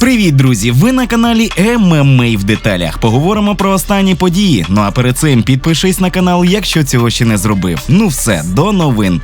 Привіт, друзі! Ви на каналі ММА в деталях. Поговоримо про останні події. Ну а перед цим підпишись на канал, якщо цього ще не зробив. Ну все, до новин.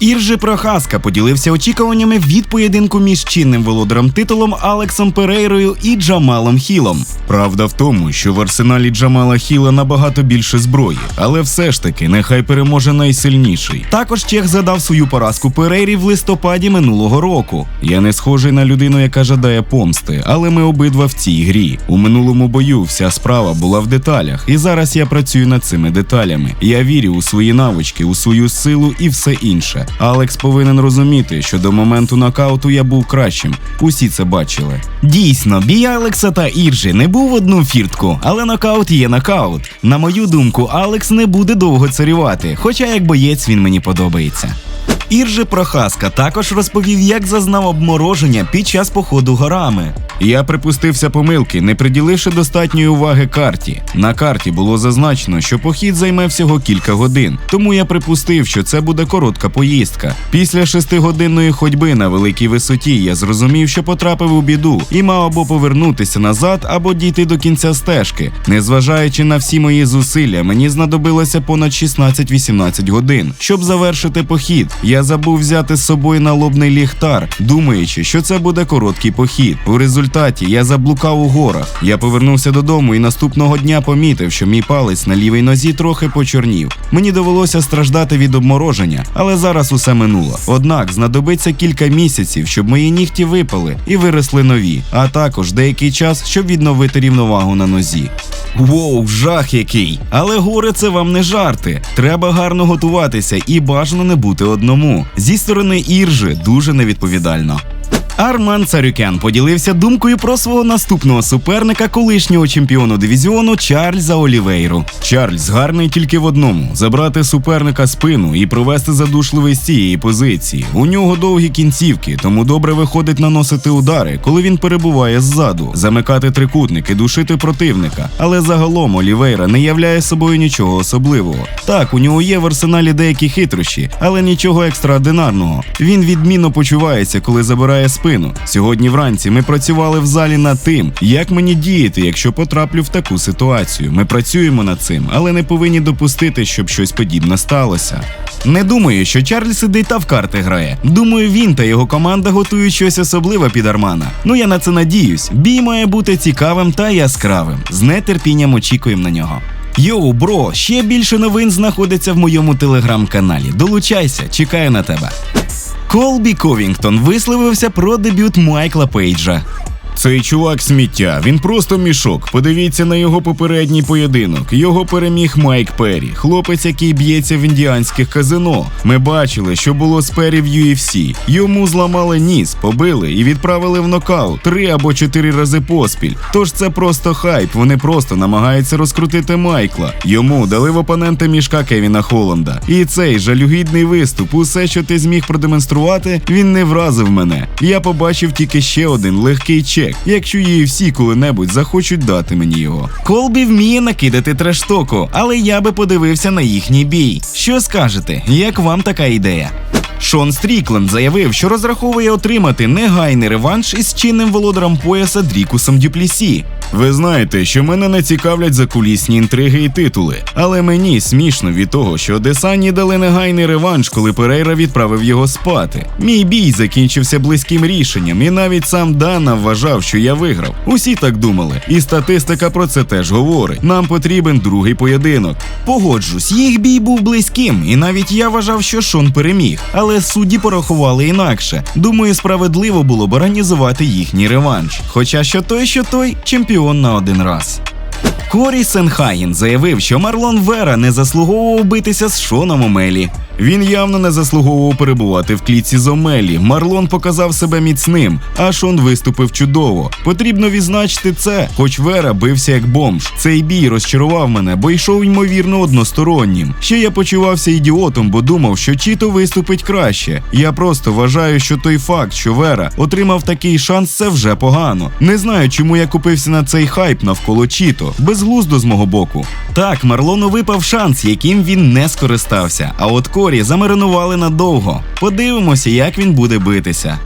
Іржи Прохаска поділився очікуваннями від поєдинку між чинним володарем титулом Алексом Перейрою і Джамалом Хілом. Правда в тому, що в арсеналі Джамала Хіла набагато більше зброї, але все ж таки нехай переможе найсильніший. Також Чех задав свою поразку Перейрі в листопаді минулого року. Я не схожий на людину, яка жадає помсти, але ми обидва в цій грі. У минулому бою вся справа була в деталях, і зараз я працюю над цими деталями. Я вірю у свої навички, у свою силу і все інше. Алекс повинен розуміти, що до моменту нокауту я був кращим. Усі це бачили. Дійсно, бій Алекса та Іржі не був в одну фіртку, але нокаут є нокаут. На мою думку, Алекс не буде довго царювати, хоча як боєць він мені подобається. Іржи Прохаска також розповів, як зазнав обмороження під час походу горами. Я припустився помилки, не приділивши достатньої уваги карті. На карті було зазначено, що похід займе всього кілька годин, тому я припустив, що це буде коротка поїздка. Після шестигодинної ходьби на великій висоті я зрозумів, що потрапив у біду і мав або повернутися назад, або дійти до кінця стежки. Незважаючи на всі мої зусилля, мені знадобилося понад 16-18 годин, щоб завершити похід. Я забув взяти з собою налобний ліхтар, думаючи, що це буде короткий похід. У результаті я заблукав у горах. Я повернувся додому і наступного дня помітив, що мій палець на лівій нозі трохи почорнів. Мені довелося страждати від обмороження, але зараз усе минуло. Однак знадобиться кілька місяців, щоб мої нігті випали і виросли нові, а також деякий час, щоб відновити рівновагу на нозі. Воу, жах який! Але горе це вам не жарти. Треба гарно готуватися і бажано не бути одному. Зі сторони іржи дуже невідповідально. Арман Царюкян поділився думкою про свого наступного суперника, колишнього чемпіону дивізіону Чарльза Олівейру. Чарльз гарний тільки в одному: забрати суперника спину і провести задушливий з цієї позиції. У нього довгі кінцівки, тому добре виходить наносити удари, коли він перебуває ззаду, замикати трикутники, душити противника. Але загалом Олівейра не являє собою нічого особливого. Так, у нього є в арсеналі деякі хитрощі, але нічого екстраординарного. Він відмінно почувається, коли забирає спину. Сьогодні вранці ми працювали в залі над тим, як мені діяти, якщо потраплю в таку ситуацію. Ми працюємо над цим, але не повинні допустити, щоб щось подібне сталося. Не думаю, що Чарльз сидить та в карти грає. Думаю, він та його команда готують щось особливе під Армана. Ну я на це надіюсь. Бій має бути цікавим та яскравим. З нетерпінням очікуємо на нього. Йоу, бро, ще більше новин знаходиться в моєму телеграм-каналі. Долучайся, чекаю на тебе. Колбі Ковінгтон висловився про дебют Майкла Пейджа. Цей чувак сміття, він просто мішок. Подивіться на його попередній поєдинок. Його переміг Майк Перрі, хлопець, який б'ється в індіанських казино. Ми бачили, що було з Перрі в UFC. Йому зламали ніс, побили і відправили в нокаут три або чотири рази поспіль. Тож це просто хайп. Вони просто намагаються розкрутити Майкла. Йому дали в опонента мішка Кевіна Холланда. І цей жалюгідний виступ, усе, що ти зміг продемонструвати, він не вразив мене. Я побачив тільки ще один легкий чек якщо її всі коли-небудь захочуть дати мені його. Колбі вміє накидати трештоку, але я би подивився на їхній бій. Що скажете, як вам така ідея? Шон Стрікленд заявив, що розраховує отримати негайний реванш із чинним володарем пояса Дрікусом Дюплісі. Ви знаєте, що мене не цікавлять закулісні інтриги і титули, але мені смішно від того, що Десані дали негайний реванш, коли Перейра відправив його спати. Мій бій закінчився близьким рішенням, і навіть сам Дана вважав, що я виграв. Усі так думали, і статистика про це теж говорить. Нам потрібен другий поєдинок. Погоджусь, їх бій був близьким, і навіть я вважав, що Шон переміг. Але судді порахували інакше. Думаю, справедливо було б організувати їхній реванш. Хоча що той, що той чемпіон на один раз. Корі Сенхаєн заявив, що Марлон Вера не заслуговував битися з Шоном Омелі. Він явно не заслуговував перебувати в клітці з Омелі. Марлон показав себе міцним, а Шон виступив чудово. Потрібно відзначити це, хоч Вера бився як бомж. Цей бій розчарував мене, бо йшов ймовірно одностороннім. Ще я почувався ідіотом, бо думав, що Чіто виступить краще. Я просто вважаю, що той факт, що Вера отримав такий шанс, це вже погано. Не знаю, чому я купився на цей хайп навколо Чіто. Безглуздо з мого боку. Так, Марлону випав шанс, яким він не скористався. А от Корі замаринували надовго. Подивимося, як він буде битися.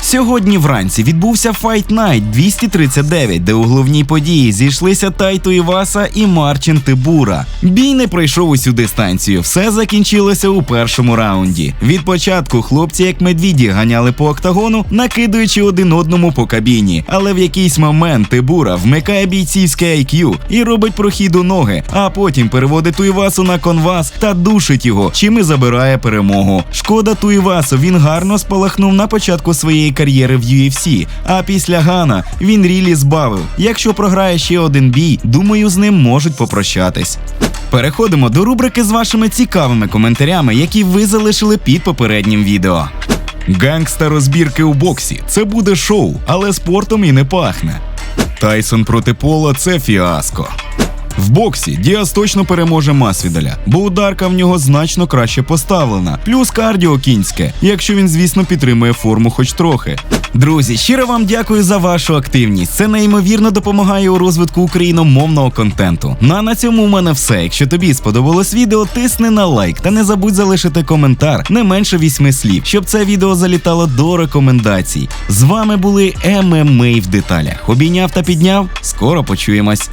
Сьогодні вранці відбувся Fight Night 239, де у головній події зійшлися Тайто Іваса і Марчин Тибура. Бій не пройшов усю дистанцію. Все закінчилося у першому раунді. Від початку хлопці, як медвіді, ганяли по октагону, накидуючи один одному по кабіні. Але в якийсь момент Тибура вмикає бійцівське IQ і робить прохід у ноги, а потім переводить Туївасу на конвас та душить його, чим і забирає перемогу. Шкода Туївасу, він гарно спалахнув на початку своєї кар'єри в UFC, а після Гана він рілі збавив. Якщо програє ще один бій, думаю, з ним можуть попрощатись. Переходимо до рубрики з вашими цікавими коментарями, які ви залишили під попереднім відео. Гангста розбірки у боксі. Це буде шоу, але спортом і не пахне. Тайсон проти Пола це фіаско. В боксі Діас точно переможе Масвідаля, бо ударка в нього значно краще поставлена, плюс кардіо кінське, якщо він, звісно, підтримує форму хоч трохи. Друзі, щиро вам дякую за вашу активність. Це неймовірно допомагає у розвитку україномовного контенту. Ну а на цьому у мене все. Якщо тобі сподобалось відео, тисни на лайк та не забудь залишити коментар не менше вісьми слів, щоб це відео залітало до рекомендацій. З вами були ММА в деталях. Обійняв та підняв. Скоро почуємось.